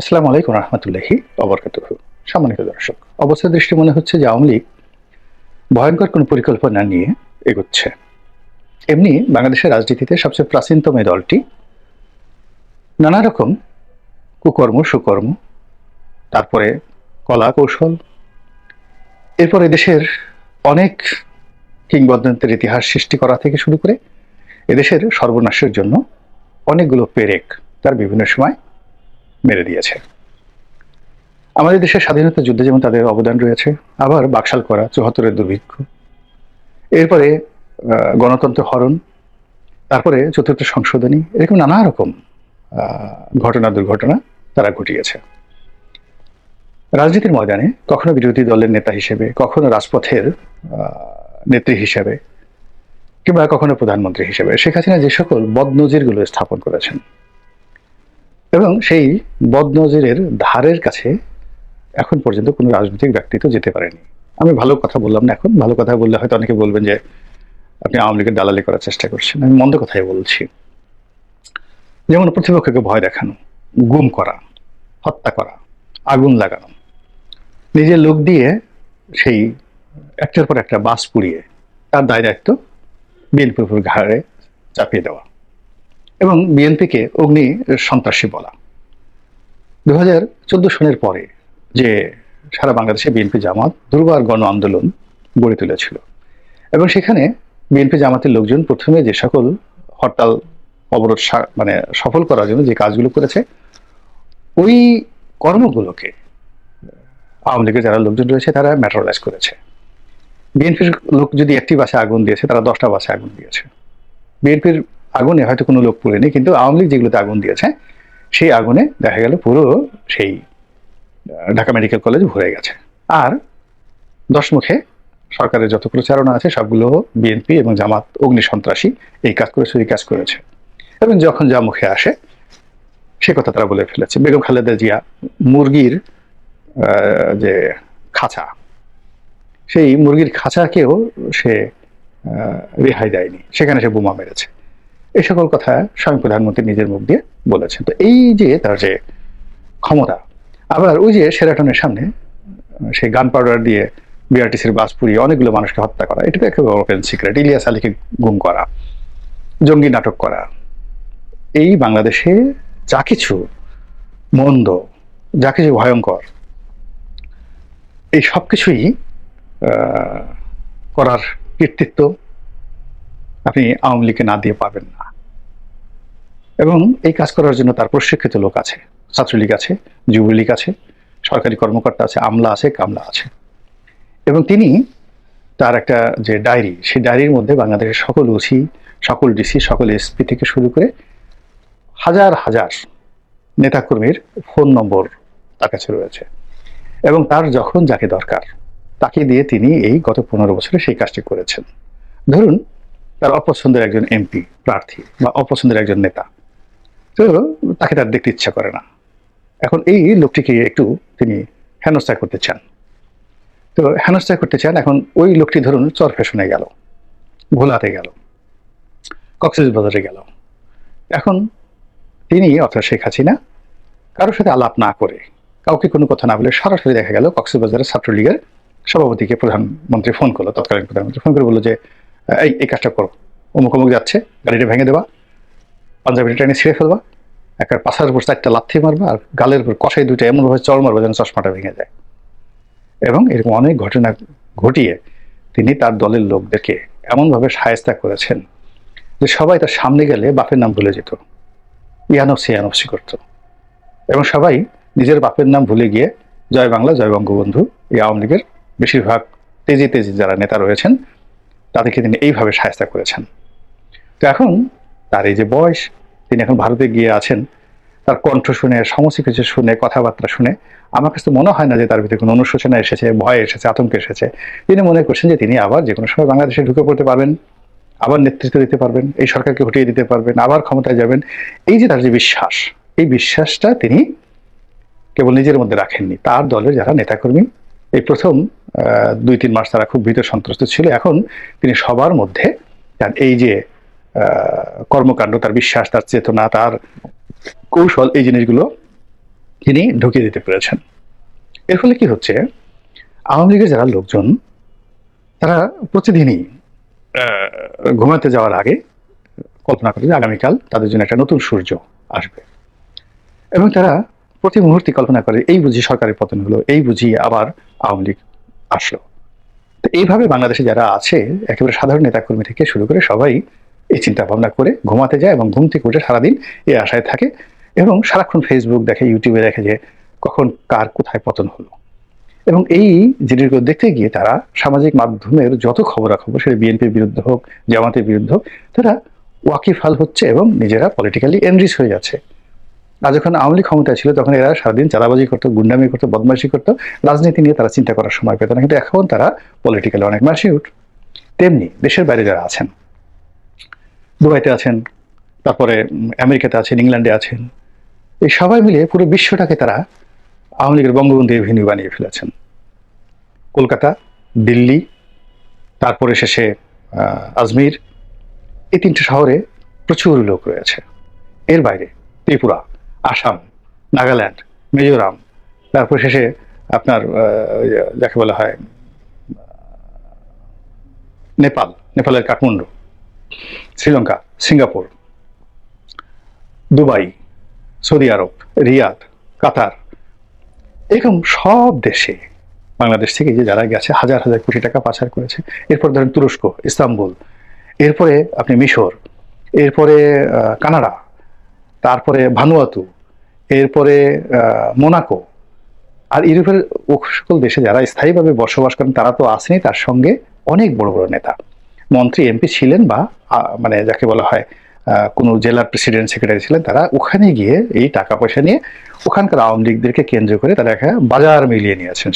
আসসালামু আলাইকুম রহমতুল্লাহি অবরকাত সম্মানিত দর্শক, অবস্থা দৃষ্টি মনে হচ্ছে যে আওয়ামী লীগ ভয়ঙ্কর কোনো পরিকল্পনা নিয়ে এগোচ্ছে। এমনি বাংলাদেশের রাজনীতিতে সবচেয়ে প্রাচীনতম এই দলটি নানা রকম কুকর্ম, সুকর্ম, তারপরে কলা কৌশল, এরপরে দেশের অনেক কিংবদন্তের ইতিহাস সৃষ্টি করা থেকে শুরু করে এদেশের সর্বনাশের জন্য অনেকগুলো পেরেক তার বিভিন্ন সময় মেরে দিয়েছে। আমাদের দেশের স্বাধীনতা যুদ্ধে যেমন তাদের অবদান রয়েছে, আবার বাকশাল করা চুহাত্তরের দুর্ভিক্ষ। এরপরে গণতন্ত্র হরণ, তারপরে চতুর্থ সংশোধনী, এরকম নানা রকম ঘটনা, দুর্ঘটনা তারা ঘটিয়েছে। রাজনীতির ময়দানে কখনো বিরোধী দলের নেতা হিসেবে, কখনো রাজপথের নেত্রী হিসেবে, কিংবা কখনো প্রধানমন্ত্রী হিসেবে শেখ হাসিনা যে সকল বদনজিরগুলো স্থাপন করেছেন এবং সেই বদনজিরের ধারের কাছে এখন পর্যন্ত কোনো রাজনৈতিক ব্যক্তিত্ব যেতে পারেনি। আমি ভালো কথা বললাম না এখন। ভালো কথা বললে হয়তো অনেকে বলবেন যে, আপনি আওয়ামী লীগের দালালি করার চেষ্টা করছেন। আমি মন্দ কথাই বলছি। যেমন প্রতিপক্ষকে ভয় দেখানো, গুম করা, হত্যা করা, আগুন লাগানো, নিজের লোক দিয়ে সেই একটার পর একটা বাস পুড়িয়ে তার দায় দায়িত্ব বিএনপির ঘাড়ে চাপিয়ে দেওয়া। এবং বিএনপিকে অগ্নি সন্ত্রাসী বলা। দু হাজার চোদ্দ সনের পরে যে সারা বাংলাদেশে বিএনপি জামাত দুর্বার গণ আন্দোলন গড়ে তুলেছিল এবং সেখানে বিএনপি জামাতের লোকজন প্রথমে যে সকল হরতাল, অবরোধ মানে সফল করার জন্য যে কাজগুলো করেছে, ওই কর্মগুলোকে আওয়ামী লীগের যারা লোকজন রয়েছে তারা ম্যাটারালাইজ করেছে। বিএনপির লোক যদি একটি বাসে আগুন দিয়েছে, তারা দশটা বাসে আগুন দিয়েছে। বিএনপির আগুনে হয়তো কোনো লোক পুড়েনি, কিন্তু আওয়ামী লীগ যেগুলোতে আগুন দিয়েছে, সেই আগুনে দেখা গেল পুরো সেই ঢাকা মেডিকেল কলেজ ভরে গেছে। আর দশমুখে সরকারের যত প্রচারণা আছে, সবগুলো বিএনপি এবং জামাত অগ্নি সন্ত্রাসী এই কাজ করেছে, ওই কাজ করেছে। এবং যখন যা মুখে আসে, সে কথা তারা বলে ফেলেছে। বেগম খালেদা জিয়া মুরগির যে খাঁচা, সেই মুরগির খাঁচাকেও সে রেহাই দেয়নি। সেখানে সে বোমা মেরেছে। এই সকল কথা স্বয়ং প্রধানমন্ত্রী নিজের মুখ দিয়ে বলেছেন। তো এই যে তার যে ক্ষমতা, আবার ওই যে সেরাটনের সামনে সেই গান পাউডার দিয়ে বিআরটিসির বাস পুড়িয়ে অনেকগুলো মানুষকে হত্যা করা, এটা তো একেবারে ওপেন সিক্রেট ইলিয়াস আলীকে গুম করা, জঙ্গি নাটক করা, এই বাংলাদেশে যা কিছু মন্দ, যা কিছু ভয়ঙ্কর, এই সব কিছুই করার কৃতিত্ব আপনি আওয়ামী লীগকে না দিয়ে পাবেন না। এবং এই কাজ করার জন্য তার প্রশিক্ষিত লোক আছে, ছাত্রলীগ আছে, যুবলীগ আছে, সরকারি কর্মকর্তা আছে, আমলা আছে, কামলা আছে। এবং তিনি তার একটা যে ডায়েরি, সেই ডায়েরির মধ্যে বাংলাদেশের সকল ওসি, সকল ডিসি, সকল এসপি থেকে শুরু করে হাজার হাজার নেতাকর্মীর ফোন নম্বর তার কাছে রয়েছে। এবং তার যখন যাকে দরকার, তাকে দিয়ে তিনি এই গত পনেরো বছরে সেই কাজটি করেছেন। ধরুন তার অপছন্দের একজন এমপি প্রার্থী বা অপছন্দের একজন নেতা। তো তাকে তার দেখতে ইচ্ছা করে না। এখন এই লোকটিকে একটু তিনি হেনস্থা করতে চান। তো হেনস্থা করতে চান, এখন ওই লোকটি ধরুন চর ফ্যাশনে গেল, ভোলাতে গেল, কক্সেস বাজারে গেল। এখন তিনি অর্থাৎ শেখ হাসিনা, কারোর সাথে আলাপ না করে, কাউকে কোনো কথা না বলে সরাসরি দেখা গেল কক্সবাজারের ছাত্রলীগের সভাপতিকে প্রধানমন্ত্রী ফোন করল, তৎকালীন প্রধানমন্ত্রী ফোন করে বলল যে এই এই কাজটা করো। অমুক অমুক যাচ্ছে, গাড়িটা ভেঙে দেবা পাঞ্জাবিটা টেনে ছিঁড়ে ফেলবা, একটা পাশার উপর চারটা লাথি মারবা, আর গালের উপর কষাই দুইটা এমনভাবে চড় মারবা যেন চশমাটা ভেঙে যায়। এবং এরকম অনেক ঘটনা ঘটিয়ে তিনি তার দলের লোকদেরকে এমনভাবে সায়স্তা করেছেন যে সবাই তার সামনে গেলে বাপের নাম ভুলে যেত। ইয়ানফসি ইয়ানফসি করতো। এবং সবাই নিজের বাপের নাম ভুলে গিয়ে জয় বাংলা, জয় বঙ্গবন্ধু এই আওয়ামী লীগের বেশিরভাগ তেজি তেজি যারা নেতা রয়েছেন তাদেরকে তিনি এইভাবে সাহায্য করেছেন। তো এখন তার এই যে বয়স, তিনি এখন ভারতে গিয়ে আছেন, তার কণ্ঠ শুনে, সমস্ত কিছু শুনে, কথাবার্তা শুনে, আমার কাছে মনে হয় না যে তার ভিতরে কোনো অনুশোচনা এসেছে, ভয় এসেছে, আতঙ্ক এসেছে। তিনি মনে করছেন যে তিনি আবার যে কোনো সময় বাংলাদেশে ঢুকে পড়তে পারবেন, আবার নেতৃত্ব দিতে পারবেন, এই সরকারকে হটিয়ে দিতে পারবেন, আবার ক্ষমতায় যাবেন। এই যে তার যে বিশ্বাস, এই বিশ্বাসটা তিনি কেবল নিজের মধ্যে রাখেননি, তার দলের যারা নেতাকর্মী এই প্রথম দুই তিন মাস তারা খুব ভীত সন্ত্রস্ত ছিল। এখন তিনি সবার মধ্যে তার এই যে কর্মকাণ্ড, তার বিশ্বাস, তার চেতনা, তার কৌশল, এই জিনিসগুলো তিনি ঢুকিয়ে দিতে পেরেছেন। এর ফলে কি হচ্ছে? আওয়ামী লীগের যারা লোকজন, তারা প্রতিদিনই ঘুমাতে যাওয়ার আগে কল্পনা করে যে আগামীকাল তাদের জন্য একটা নতুন সূর্য আসবে। এবং তারা প্রতি মুহূর্তে কল্পনা করে, এই বুঝি সরকারের পতন হলো এই বুঝি আবার আওয়ামী লীগ আসলো। তো এইভাবে বাংলাদেশে যারা আছে, একেবারে সাধারণ নেতাকর্মী থেকে শুরু করে সবাই এই চিন্তা ভাবনা করে ঘুমাতে যায় এবং ঘুম থেকে উঠে সারাদিন এই আশায় থাকে এবং সারাক্ষণ ফেসবুক দেখে ইউটিউবে দেখে যে কখন কার কোথায় পতন হলো। এবং এই জিনিসগুলো দেখতে গিয়ে তারা সামাজিক মাধ্যমের যত খবরাখবর, সেটা বিএনপির বিরুদ্ধে হোক, জামাতের বিরুদ্ধে হোক, তারা ওয়াকিফাল হচ্ছে এবং নিজেরা পলিটিক্যালি এনরিচ হয়ে যাচ্ছে। আর যখন আওয়ামী লীগ ক্ষমতায় ছিল, তখন এরা সারাদিন চাঁদাবাজি করতো, গুন্ডামি করতো বদমাইশি করতো। রাজনীতি নিয়ে তারা চিন্তা করার সময় পেত না। কিন্তু এখন তারা পলিটিক্যালি অনেক ম্যাচিউর তেমনি দেশের বাইরে যারা আছেন, দুবাইতে আছেন, তারপরে আমেরিকাতে আছেন, ইংল্যান্ডে আছেন, এই সবাই মিলে পুরো বিশ্বটাকে তারা আওয়ামী লীগের বঙ্গবন্ধু ভেন্যু বানিয়ে ফেলেছেন। কলকাতা, দিল্লি, তারপরে শেষে আজমির, এই তিনটে শহরে প্রচুর লোক রয়েছে। এর বাইরে ত্রিপুরা আসাম, নাগাল্যান্ড, মিজোরাম। তারপর শেষে আপনার যাকে বলা হয় নেপাল, নেপালের Kathmandu, Sri Lanka, Singapore, Dubai, Saudi Arab, Riyadh, Qatar, এরকম সব দেশে, বাংলাদেশ থেকে যে যারা গেছে, হাজার হাজার কোটি টাকা পাচার করেছে। এরপর ধরেন তুরস্ক, ইস্তাম্বুল, এরপরে আপনি মিশর, এরপরে কানাডা তারপরে ভানুয়াতু, এরপরে মোনাকো। আর ইউরোপের সকল দেশে যারা স্থায়ীভাবে বসবাস করেন, তারা তো আসেনি তার সঙ্গে অনেক বড় বড় নেতা। মন্ত্রী, এমপি ছিলেন বা মানে যাকে বলা হয় কোনো জেলার প্রেসিডেন্ট, সেক্রেটারি ছিলেন, তারা ওখানে গিয়ে এই টাকা পয়সা নিয়ে ওখানকার আওয়ামী লীগদেরকে কেন্দ্র করে তারা একটা বাজার মিলিয়ে নিয়েছেন